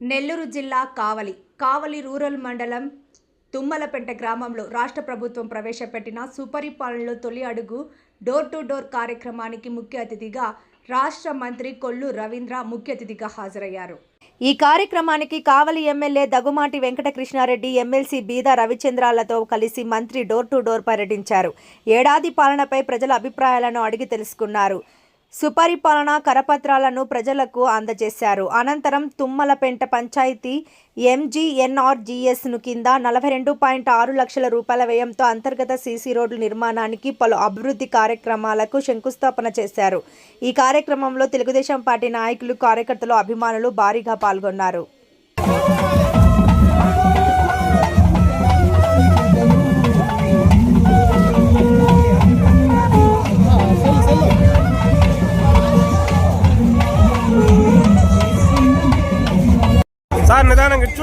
నెల్లూరు జిల్లా కావలి కావలి రూరల్ మండలం తుమ్మలపెంట గ్రామంలో రాష్ట్ర ప్రభుత్వం ప్రవేశపెట్టిన సుపరిపాలనలో తొలి అడుగు డోర్ టు డోర్ కార్యక్రమానికి ముఖ్య అతిథిగా రాష్ట్ర మంత్రి కొల్లు రవీంద్ర ముఖ్య అతిథిగా హాజరయ్యారు. ఈ కార్యక్రమానికి కావలి ఎమ్మెల్యే దగుమాటి వెంకటకృష్ణారెడ్డి ఎమ్మెల్సీ బీదా రవిచంద్రాలతో కలిసి మంత్రి డోర్ టు డోర్ పర్యటించారు. ఏడాది పాలనపై ప్రజల అభిప్రాయాలను అడిగి తెలుసుకున్నారు. సుపరిపాలన కరపత్రాలను ప్రజలకు అందజేశారు. అనంతరం తుమ్మలపెంట పంచాయతీ ఎంజీఎన్ఆర్జీఎస్ను కింద నలభై రెండు పాయింట్ ఆరు లక్షల రూపాయల వ్యయంతో అంతర్గత సీసీ రోడ్ల నిర్మాణానికి పలు అభివృద్ధి కార్యక్రమాలకు శంకుస్థాపన చేశారు. ఈ కార్యక్రమంలో తెలుగుదేశం పార్టీ నాయకులు కార్యకర్తలు అభిమానులు భారీగా పాల్గొన్నారు.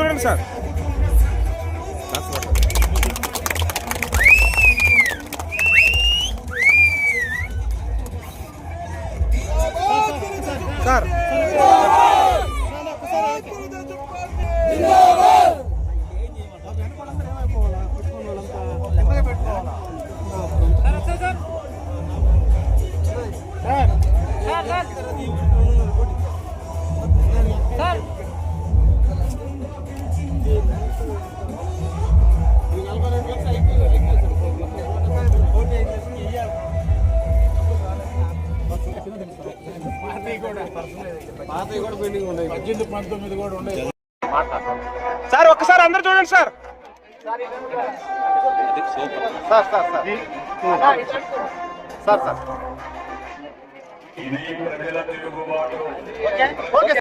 చూడండి సార్ సార్ సార్ ఒక్కసారి అందరు చూడండి sir. Sir sir sir. Sir sir. Okay.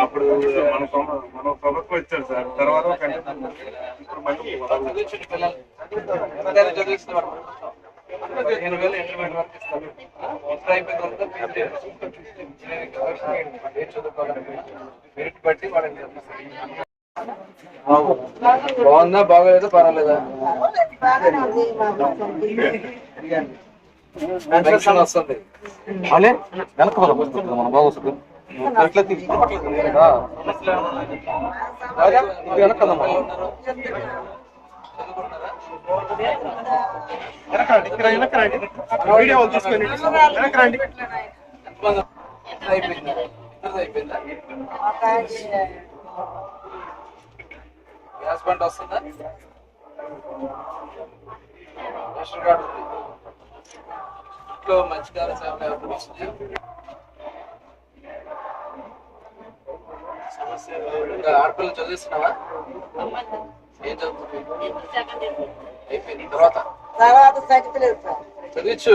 అప్పుడు మన మన ప్రభుత్వం వచ్చారు సార్. తర్వాత ఇప్పుడు మళ్ళీ పదిహేను వేలు ఇంటర్మీడియట్ వరకు ఇస్తారు ఇంటర్ అయిపోయిన తర్వాత ఇంజనీరింగ్ ఏం మెరిట్ బట్టి వాళ్ళకి. బాగుందా? బాగోలేదా? పర్వాలేదా? పెన్షన్ వస్తుంది. అలే? వెనక పద వస్తుంది. మన ఎట్లా తీసుకోవట్లేదు వెనకదమ్మా వెనకరండి ఇక్కడ వెనకరండి వీడియో వాళ్ళు తీసుకొని వెనకరండి ఎంతమంది? అయిపోయిందా గ్యాస్ బండ్ వస్తుందా? రేషన్ కార్డు ఉంది. ఇంట్లో మంచి కాలం సేవలు ఎవరు వస్తుంది సమస్య ఆడపిల్లలు చదివిస్తున్నావా? అయిపోయింది. తర్వాత? తర్వాత సంగతి లేదు సార్ చదివచ్చు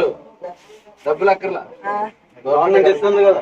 డబ్బులు అక్కర్లా. గవర్నమెంట్ ఇస్తుంది కదా.